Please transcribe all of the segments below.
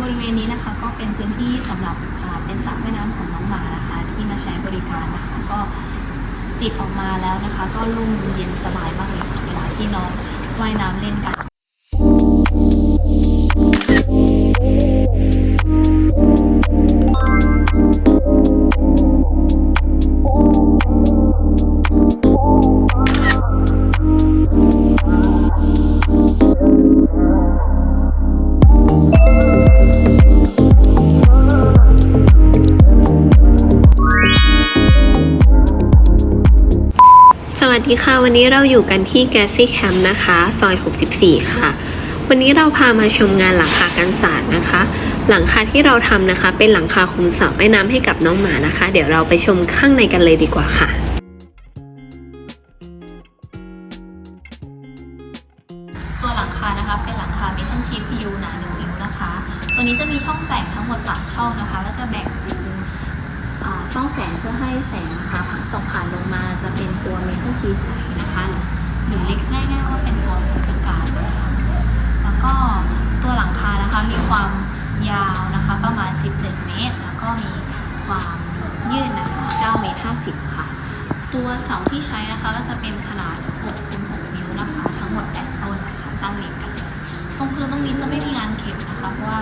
บริเวณนี้นะคะก็เป็นพื้นที่สำหรับเป็นสระว่ายน้ำของน้องหมานะคะ ที่มาใช้บริการนะคะ ก็ติดออกมาแล้วนะคะ ก็ร่มเย็นสบายมากเลยค่ะเวลาที่น้องว่ายน้ำเล่นกัน ดีค่ะ วันนี้เราอยู่กันที่แกซี่แคมป์นะคะ ซอย 64 ค่ะ วันนี้เราพามาชมงานหลังคากันศาสตร์นะคะ หลังคาที่เราทำนะคะ เป็นหลังคาคุมสระว่ายน้ำให้กับน้องหมานะคะ เดี๋ยวเราไปชมข้างในกันเลยดีกว่าค่ะตัวหลังคานะคะ เป็นหลังคาเมทัลชีท PU หนา1นิ้วนะคะ ตัวนี้จะมีช่องแสงทั้งหมด 3 ช่องนะคะ แล้วจะแบ่งเป็นช่องแสงเพื่อให้แสงนะคะผ่านส่อง ตัวเมทัลชีทใสนะคะหรือเรียกง่ายๆว่าเป็นตัวโฟมอากาศนะคะแล้วก็ตัวหลังคานะคะมีความยาวนะคะประมาณ 17 เมตร แล้วก็มีความยืดนะคะ9เมตร50 ค่ะ ตัวเสาที่ใช้นะคะก็จะเป็นขนาด6คูณ6นิ้วนะคะ ทั้งหมด 8 ต้นนะคะตั้งเรียงกันเลยตรงพื้นตรงนี้จะไม่มีงานเข็มนะคะ เพราะว่า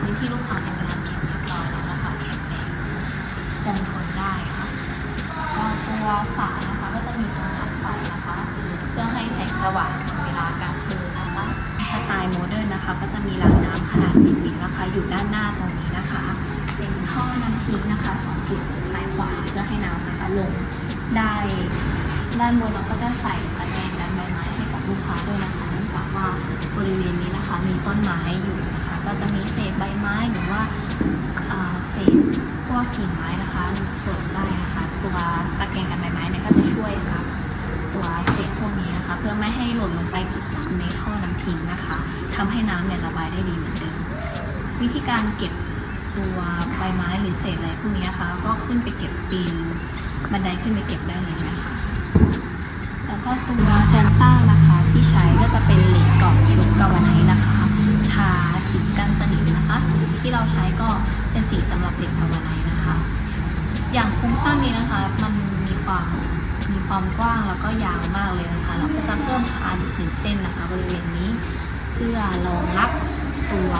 พื้นที่ลูกค้าเนี่ย สว่างเวลากลางคืนนะคะสไตล์โมเดิร์นนะคะ ก็จะมีรางน้ำขนาด7มิลนะคะ อยู่ด้านหน้าตรงนี้นะคะ เป็นท่อน้ำทิ้งนะคะสองจุดซ้ายขวาเพื่อให้น้ำนะคะลงได้ด้านบนเราก็จะใส่ตะแกรงกันใบไม้ให้กับลูกค้าด้วยนะคะเนื่องจากว่าบริเวณนี้นะคะมีต้นไม้อยู่นะคะ ก็จะมีเศษใบไม้หรือว่าเศษพวกกิ่งไม้นะคะหล่นได้นะคะ ตัวตะแกรงกันใบไม้เนี่ยก็จะช่วยซับตัว วกนี้นะคะ เพื่อไม่ให้หล่นลงไปอุดตันในท่อน้ำทิ้งนะคะทำให้น้ำเนี่ยระบายได้ดีเหมือนเดิม วิธีการเก็บตัวใบไม้หรือเศษอะไรพวกนี้นะคะก็ขึ้นไปเก็บปีนบันไดขึ้นไปเก็บได้เลยนะคะ แล้วก็ตัวโครงสร้างนะคะที่ใช้ก็จะเป็นเหล็กกรอบชุบกาวไนท์นะคะทาสีกันสนิมนะคะสีที่เราใช้ก็เป็นสีสำหรับเหล็กกาวไนท์นะคะ อย่างโครงสร้างนี้นะคะ มันมีความ มีความกว้างแล้วก็ยาวมากเลยนะคะ เราก็จะเพิ่มคานอีกหนึ่งเส้นนะคะ บริเวณนี้เพื่อรองรับตัว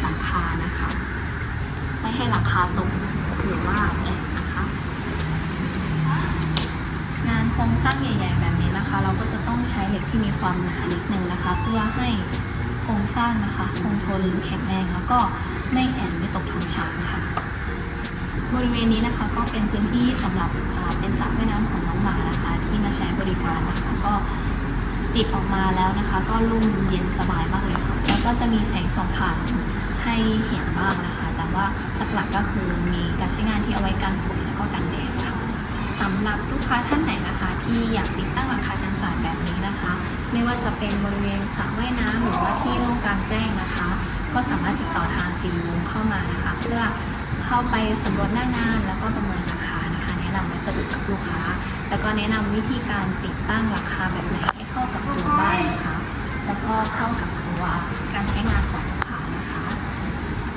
หลังคานะคะ ไม่ให้หลังคาตกหรือว่าแอนนะคะ งานโครงสร้างใหญ่ ๆ แบบนี้นะคะ เราก็จะต้องใช้เหล็กที่มีความหนานิดนึงนะคะ เพื่อให้โครงสร้างนะคะคงทนแข็งแรงแล้วก็ไม่แอนไม่ตกท้องช้างค่ะ บริเวณนี้นะคะก็เป็นพื้นที่สำหรับอ่าเป็นสระว่ายน้ำของน้องหมานะคะ ที่มาใช้บริการนะคะก็ติดออกมาแล้วนะคะ ก็ร่มเย็นสบายมากเลยค่ะแล้วก็จะมีแสงส่องผ่านให้เห็นบ้างนะคะ แต่ว่าหลักๆก็คือมีการใช้งานที่เอาไว้กันฝนแล้วก็กันแดดค่ะสำหรับลูกค้าท่านไหนนะคะ ที่อยากติดตั้งหลังคากันศาสตร์แบบนี้นะคะ ไม่ว่าจะเป็นบริเวณสระว่ายน้ำหรือว่าที่โล่งกลางแจ้งนะคะ ก็สามารถติดต่อทางซีรูมเข้ามานะคะ เพื่อ เข้าไปสำรวจหน้างาน แล้วก็ประเมินราคานะคะ แนะนำวัสดุกับลูกค้า แล้วก็แนะนำวิธีการติดตั้งราคาแบบไหนให้เข้ากับตัวบ้านนะคะ แล้วก็เข้ากับตัวการใช้งานของลูกค้านะคะ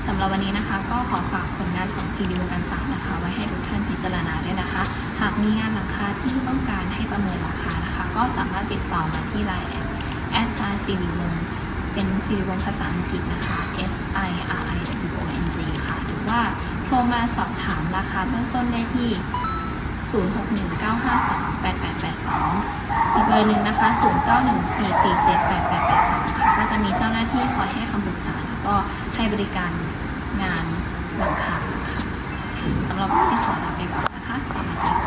สำหรับวันนี้นะคะ ก็ขอฝากผลงานของซีดีวกันศาสตร์นะคะ ไว้ให้ทุกท่านพิจารณาด้วยนะคะ หากมีงานหลังคาที่ต้องการให้ประเมินราคานะคะ ก็สามารถติดต่อมาที่ไลน์แอดแอดซน์ซีดีวงเป็นซีดีวงภาษาอังกฤษนะคะ S I R I W O N G ค่ะ หรือว่า โทรมาสอบถามราคาเบื้องต้นได้ที่ 0619528882 อีกเบอร์หนึ่งนะคะ 0914478882 ค่ะก็จะมีเจ้าหน้าที่คอยให้คำปรึกษาแล้วก็ให้บริการงานหลังคาค่ะสำหรับวันนี้ขอลาไปก่อนนะคะ สวัสดีค่ะ